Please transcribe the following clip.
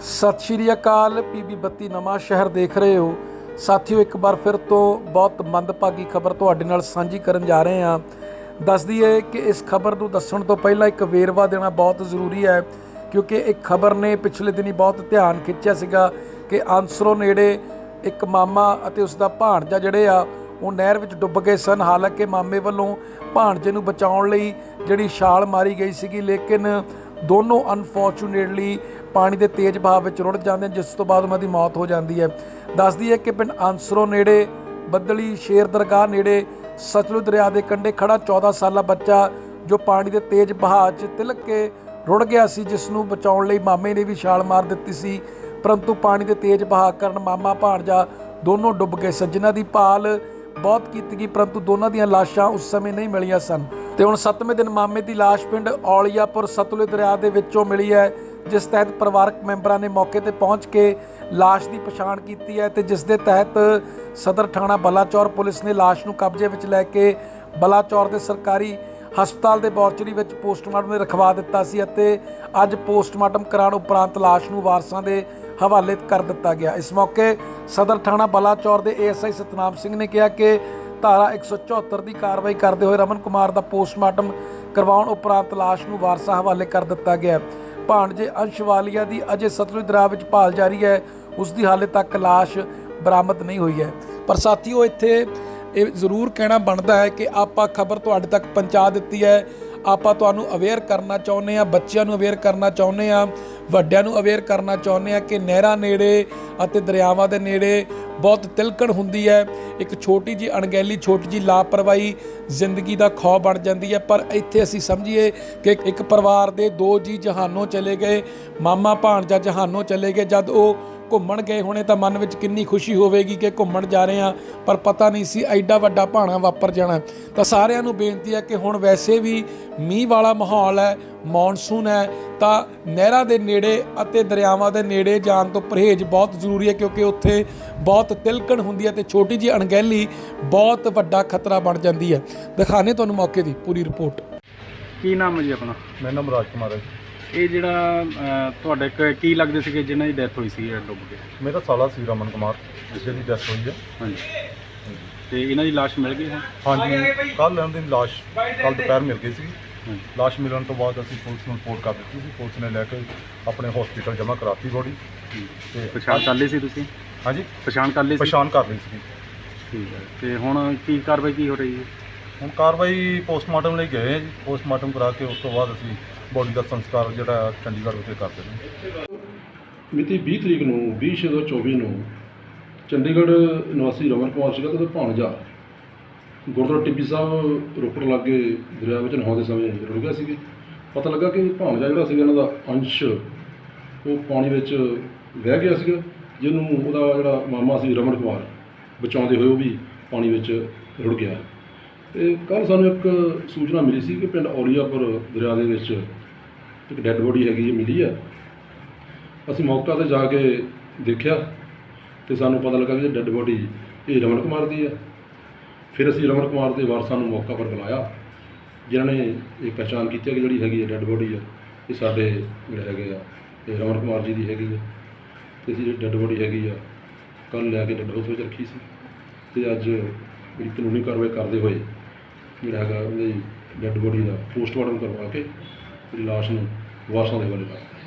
ਸਤਿ ਸ਼੍ਰੀ ਅਕਾਲ, ਪੀਬੀ ਬੱਤੀ ਨਵਾਂ ਸ਼ਹਿਰ ਦੇਖ ਰਹੇ ਹੋ। ਸਾਥੀਓ, ਇੱਕ ਵਾਰ ਫਿਰ ਤੋਂ ਬਹੁਤ ਮੰਦਭਾਗੀ ਖਬਰ ਤੁਹਾਡੇ ਨਾਲ ਸਾਂਝੀ ਕਰਨ ਜਾ ਰਹੇ ਹਾਂ। ਦੱਸ ਦਈਏ ਕਿ ਇਸ ਖਬਰ ਨੂੰ ਦੱਸਣ ਤੋਂ ਪਹਿਲਾਂ ਇੱਕ ਵੇਰਵਾ ਦੇਣਾ ਬਹੁਤ ਜ਼ਰੂਰੀ ਹੈ, ਕਿਉਂਕਿ ਇੱਕ ਖਬਰ ਨੇ ਪਿਛਲੇ ਦਿਨੀ ਬਹੁਤ ਧਿਆਨ ਖਿੱਚਿਆ ਸੀਗਾ ਕਿ ਆਂਸਰੋ ਨੇੜੇ ਇੱਕ ਮਾਮਾ ਅਤੇ ਉਸ ਦਾ ਭਾਣਜਾ ਜਿਹੜੇ ਆ, ਉਹ ਨਹਿਰ ਵਿੱਚ ਡੁੱਬ ਗਏ ਸਨ। ਹਾਲਾਂਕਿ ਮਾਮੇ ਵੱਲੋਂ ਭਾਣਜੇ ਨੂੰ ਬਚਾਉਣ ਲਈ ਜਿਹੜੀ ਛਾਲ ਮਾਰੀ ਗਈ ਸੀਗੀ, ਲੇਕਿਨ ਦੋਨੋਂ ਅਨਫੋਰਚੂਨੇਟਲੀ ਪਾਣੀ ਦੇ ਤੇਜ਼ ਵਹਾਅ ਵਿੱਚ ਰੁੜ ਜਾਂਦੇ ਨੇ ਜਿਸ ਤੋਂ ਬਾਅਦ ਉਹਨਾਂ ਦੀ ਮੌਤ ਹੋ ਜਾਂਦੀ ਹੈ। ਦੱਸਦੀ ਹੈ ਕਿ ਪਿੰਡ ਆਂਸਰੋ ਨੇੜੇ ਬੱਦਲੀ ਸ਼ੇਰ ਦਰਗਾਹ ਨੇੜੇ ਸਤਲੁਜ ਦਰਿਆ ਦੇ ਕੰਢੇ ਖੜਾ 14 ਸਾਲਾ ਬੱਚਾ ਜੋ ਪਾਣੀ ਦੇ ਤੇਜ਼ ਵਹਾਅ 'ਚ ਤਿਲਕ ਕੇ ਰੁੜ ਗਿਆ ਸੀ, ਜਿਸ ਨੂੰ ਬਚਾਉਣ ਲਈ ਮਾਮੇ ਨੇ ਵੀ ਛਾਲ ਮਾਰ ਦਿੱਤੀ ਸੀ। ਪਰੰਤੂ ਪਾਣੀ ਦੇ ਤੇਜ਼ ਵਹਾਅ ਕਾਰਨ ਮਾਮਾ ਭਾਣਜਾ ਦੋਨੋਂ ਡੁੱਬ ਗਏ ਸਨ, ਜਿਨ੍ਹਾਂ ਦੀ ਭਾਲ ਬਹੁਤ ਕੀਤੀ ਗਈ, ਪਰੰਤੂ ਦੋਨਾਂ ਦੀਆਂ ਲਾਸ਼ਾਂ ਉਸ ਸਮੇਂ ਨਹੀਂ ਮਿਲੀਆਂ ਸਨ। ਤੇ ਹੁਣ 7ਵੇਂ ਦਿਨ ਮਾਮੇ ਦੀ ਲਾਸ਼ ਪਿੰਡ ਔਲੀਆਪੁਰ ਸਤਲੁਜ ਦਰਿਆ ਦੇ ਵਿੱਚੋਂ ਮਿਲੀ ਹੈ, ਜਿਸ ਤਹਿਤ ਪਰਿਵਾਰਕ ਮੈਂਬਰਾਂ ਨੇ ਮੌਕੇ ਤੇ ਪਹੁੰਚ ਕੇ ਲਾਸ਼ ਦੀ ਪਛਾਣ ਕੀਤੀ ਹੈ ਤੇ ਜਿਸ ਦੇ ਤਹਿਤ ਸਦਰ ਥਾਣਾ ਬਲਾਚੌਰ ਪੁਲਿਸ ਨੇ ਲਾਸ਼ ਨੂੰ ਕਬਜ਼ੇ ਵਿੱਚ ਲੈ ਕੇ ਬਲਾਚੌਰ ਦੇ ਸਰਕਾਰੀ ਹਸਪਤਾਲ ਦੇ ਮੋਰਚਰੀ ਵਿੱਚ ਪੋਸਟਮਾਰਟਮ ਲਈ ਰਖਵਾ ਦਿੱਤਾ ਸੀ ਅਤੇ ਅੱਜ ਪੋਸਟਮਾਰਟਮ ਕਰਾਉਣ ਉਪਰੰਤ ਲਾਸ਼ ਨੂੰ ਵਾਰਸਾਂ ਦੇ ਹਵਾਲੇ ਕਰ ਦਿੱਤਾ ਗਿਆ। ਇਸ ਮੌਕੇ ਸਦਰ ਥਾਣਾ ਬਲਾਚੌਰ ਦੇ ਏਐਸਆਈ ਸਤਨਾਮ ਸਿੰਘ ਨੇ ਕਿਹਾ ਕਿ ਧਾਰਾ 174 ਦੀ ਕਾਰਵਾਈ ਕਰਦੇ ਹੋਏ ਰਮਨ ਕੁਮਾਰ ਦਾ ਪੋਸਟਮਾਰਟਮ ਕਰਵਾਉਣ ਉਪਰੰਤ ਲਾਸ਼ ਨੂੰ ਵਾਰਸਾ ਹਵਾਲੇ ਕਰ ਦਿੱਤਾ ਗਿਆ ਹੈ। ਭਾਣਜੇ ਅੰਸ਼ਵਾਲੀਆ ਦੀ ਅਜੇ ਸਤਲੁਜ ਦਰਿਆ ਵਿੱਚ ਭਾਲ ਜਾਰੀ ਹੈ ਉਸ ਦੀ ਹਾਲੇ ਤੱਕ ਲਾਸ਼ ਬਰਾਮਦ ਨਹੀਂ ਹੋਈ ਹੈ ਪਰ ਸਾਥੀਓ, ਇੱਥੇ ਇਹ ਜ਼ਰੂਰ ਕਹਿਣਾ ਬਣਦਾ ਹੈ ਕਿ ਆਪਾਂ ਖਬਰ ਤੁਹਾਡੇ ਤੱਕ ਪਹੁੰਚਾ ਦਿੱਤੀ ਹੈ। ਆਪਾਂ ਤੁਹਾਨੂੰ ਅਵੇਅਰ ਕਰਨਾ ਚਾਹੁੰਦੇ ਆ ਬੱਚਿਆਂ ਨੂੰ ਅਵੇਅਰ ਕਰਨਾ ਚਾਹੁੰਦੇ ਆ ਵੱਡਿਆਂ ਨੂੰ ਅਵੇਅਰ ਕਰਨਾ ਚਾਹੁੰਦੇ ਆ ਕਿ ਨਹਿਰਾਂ ਨੇੜੇ ਅਤੇ ਦਰਿਆਵਾਂ ਦੇ ਨੇੜੇ ਬਹੁਤ ਤਿਲਕਣ ਹੁੰਦੀ ਹੈ। ਇੱਕ ਛੋਟੀ ਜੀ ਅਣਗਹਿਲੀ, ਛੋਟੀ ਜੀ ਲਾਪਰਵਾਹੀ ਜ਼ਿੰਦਗੀ ਦਾ ਖੌ ਬਣ ਜਾਂਦੀ ਹੈ। ਪਰ ਇੱਥੇ ਅਸੀਂ ਸਮਝੀਏ ਕਿ ਇੱਕ ਪਰਿਵਾਰ ਦੇ ਦੋ ਜੀ ਜਹਾਨੋਂ ਚਲੇ ਗਏ ਮਾਮਾ ਭਾਣਜਾ ਜਹਾਨੋਂ ਚਲੇ ਗਏ, ਜਦ ਉਹ ਘੁੰਮਣ ਗਏ ਹੋਣੇ ਤਾਂ ਮਨ ਵਿੱਚ ਕਿੰਨੀ ਖੁਸ਼ੀ ਹੋਵੇਗੀ ਕਿ ਘੁੰਮਣ ਜਾ ਰਹੇ ਆ ਪਰ ਪਤਾ ਨਹੀਂ ਸੀ ਐਡਾ ਵੱਡਾ ਭਾਣਾ ਵਾਪਰ ਜਾਣਾ। ਤਾਂ ਸਾਰਿਆਂ ਨੂੰ ਬੇਨਤੀ ਹੈ ਕਿ ਹੁਣ ਵੈਸੇ ਵੀ ਮੀਂਹ ਵਾਲਾ ਮਾਹੌਲ ਹੈ ਮੌਨਸੂਨ ਹੈ ਤਾਂ ਨਹਿਰਾਂ ਦੇ ਨੇੜੇ ਅਤੇ ਦਰਿਆਵਾਂ ਦੇ ਨੇੜੇ ਜਾਣ ਤੋਂ ਪਰਹੇਜ਼ ਬਹੁਤ ਜ਼ਰੂਰੀ ਹੈ ਕਿਉਂਕਿ ਉੱਥੇ ਬਹੁਤ ਤਿਲਕਣ ਹੁੰਦੀ ਹੈ ਤੇ ਛੋਟੀ ਜਿਹੀ ਅਣਗਹਿਲੀ ਬਹੁਤ ਵੱਡਾ ਖਤਰਾ ਬਣ ਜਾਂਦੀ ਹੈ। ਦਿਖਾਣੇ ਤੁਹਾਨੂੰ ਮੌਕੇ ਦੀ ਪੂਰੀ ਰਿਪੋਰਟ। ਕੀ ਨਾਮ ਹੈ ਜੀ ਆਪਣਾ? ਮੇਰਾ ਨਾਮ ਰਾਜ ਕੁਮਾਰ ਹੈ ਜੀ। ਇਹ ਜਿਹੜਾ ਅਹ, ਤੁਹਾਡੇ ਕ- ਕੀ ਲੱਗਦੇ ਸੀਗੇ ਜਿਨ੍ਹਾਂ ਦੀ ਡੈਥ ਹੋਈ ਸੀ ਇਹ ਡੁੱਬ ਕੇ? ਮੇਰਾ ਸਾਲਾ ਸੀ ਰਮਨ ਕੁਮਾਰ ਜਿਹਦੀ ਡੈਥ ਹੋਈ ਹੈ। ਹਾਂਜੀ। ਤੇ ਇਹਨਾਂ ਦੀ ਲਾਸ਼ ਮਿਲ ਗਈ ਹੈ ਹਾਂਜੀ ਕੱਲ ਇਹਨਾਂ ਦੀ ਲਾਸ਼ ਕੱਲ ਦੁਪਹਿਰ ਮਿਲ ਗਈ ਸੀ ਹਾਂਜੀ। ਲਾਸ਼ ਮਿਲਣ ਤੋਂ ਬਾਅਦ ਅਸੀਂ ਪੁਲਿਸ ਨੂੰ ਰਿਪੋਰਟ ਕਰ ਦਿੱਤੀ ਸੀ। ਪੁਲਿਸ ਨੇ ਲੈ ਕੇ ਆਪਣੇ ਹਸਪੀਟਲ ਜਮ੍ਹਾਂ ਕਰਾਤੀ ਬੋਡੀ ਤੇ ਪਛਾਣ ਕਰ ਲਈ ਸੀ ਤੁਸੀਂ? ਹਾਂਜੀ। ਪਛਾਣ ਕਰ ਲਈ ਸੀ? ਪਛਾਣ ਕਰ ਲਈ ਸੀ। ਠੀਕ ਹੈ। ਤੇ ਹੁਣ ਕੀ ਕਾਰਵਾਈ ਕੀ ਹੋ ਰਹੀ ਹੈ? ਹੁਣ ਕਾਰਵਾਈ ਪੋਸਟਮਾਰਟਮ ਲਈ ਗਏ ਹਾਂ ਜੀ। ਪੋਸਟਮਾਰਟਮ ਕਰਾ ਕੇ ਉਸ ਤੋਂ ਬਾਅਦ ਅਸੀਂ ਬੋਡੀ ਦਾ ਸੰਸਕਾਰ ਜਿਹੜਾ ਚੰਡੀਗੜ੍ਹ ਵਿਖੇ ਕਰਦੇ ਹਾਂ ਮਿਤੀ 20 ਤਰੀਕ ਨੂੰ 20/6/24 ਨੂੰ ਚੰਡੀਗੜ੍ਹ ਨਿਵਾਸੀ ਰਮਨ ਕੁਮਾਰ ਸੀਗਾ ਤੇ ਉਹਦਾ ਭਾਣਜਾ ਗੁਰਦੁਆਰਾ ਟਿੱਬੀ ਸਾਹਿਬ ਰੋਪੜ ਲਾਗੇ ਦਰਿਆ ਵਿੱਚ ਨਹਾਉਂਦੇ ਸਮੇਂ ਰੁੜ ਗਿਆ ਸੀਗੇ। ਪਤਾ ਲੱਗਾ ਕਿ ਭਾਣਜਾ ਜਿਹੜਾ ਸੀਗਾ, ਇਹਨਾਂ ਦਾ ਅੰਸ਼, ਉਹ ਪਾਣੀ ਵਿੱਚ ਵਹਿ ਗਿਆ ਸੀਗਾ, ਜਿਹਨੂੰ ਉਹਦਾ ਜਿਹੜਾ ਮਾਮਾ ਸੀ ਰਮਨ ਕੁਮਾਰ, ਬਚਾਉਂਦੇ ਹੋਏ ਉਹ ਵੀ ਪਾਣੀ ਵਿੱਚ ਰੁੜ ਗਿਆ। ਤੇ ਕੱਲ ਸਾਨੂੰ ਇੱਕ ਸੂਚਨਾ ਮਿਲੀ ਸੀ ਕਿ ਪਿੰਡ ਔਲੀਆਪੁਰ ਦਰਿਆ ਦੇ ਵਿੱਚ ਇੱਕ ਡੈੱਡ ਬੋਡੀ ਹੈਗੀ ਹੈ ਮਿਲੀ ਹੈ ਅਸੀਂ ਮੌਕਾ ਤੇ ਜਾ ਕੇ ਦੇਖਿਆ ਤੇ ਸਾਨੂੰ ਪਤਾ ਲੱਗਾ ਕਿ ਡੈੱਡ ਬੋਡੀ ਇਹ ਰਮਨ ਕੁਮਾਰ ਦੀ ਆ। ਫਿਰ ਅਸੀਂ ਰਮਨ ਕੁਮਾਰ ਦੇ ਵਾਰਸਾਂ ਨੂੰ ਮੌਕਾ ਪਰ ਬੁਲਾਇਆ, ਜਿਨ੍ਹਾਂ ਨੇ ਇਹ ਪਛਾਣ ਕੀਤੀ ਕਿ ਜਿਹੜੀ ਹੈਗੀ ਹੈ ਡੈੱਡ ਬੋਡੀ ਆ, ਇਹ ਸਾਡੇ ਜਿਹੜੇ ਹੈਗੇ ਆ, ਇਹ ਰਮਨ ਕੁਮਾਰ ਜੀ ਦੀ ਹੈਗੀ ਆ। ਤੇ ਅਸੀਂ ਜਿਹੜੀ ਡੈੱਡ ਬੋਡੀ ਹੈਗੀ ਆ ਕੱਲ ਲੈ ਕੇ ਡੈੱਡ ਹਾਊਸ ਵਿੱਚ ਰੱਖੀ ਸੀ। ਤੇ ਅੱਜ ਜਿਹੜੀ ਕਾਨੂੰਨੀ ਕਾਰਵਾਈ ਕਰਦੇ ਹੋਏ ਜਿਹੜਾ ਹੈਗਾ ਉਹਦੀ ਡੈੱਡ ਬੋਡੀ ਦਾ, ਪੋਸਟਮਾਰਟਮ ਕਰਵਾ ਕੇ ਜਿਹੜੀ ਲਾਸ਼ ਨੂੰ ਵਾਰਸਾਂ ਦੇ ਹਵਾਲੇ ਕਰ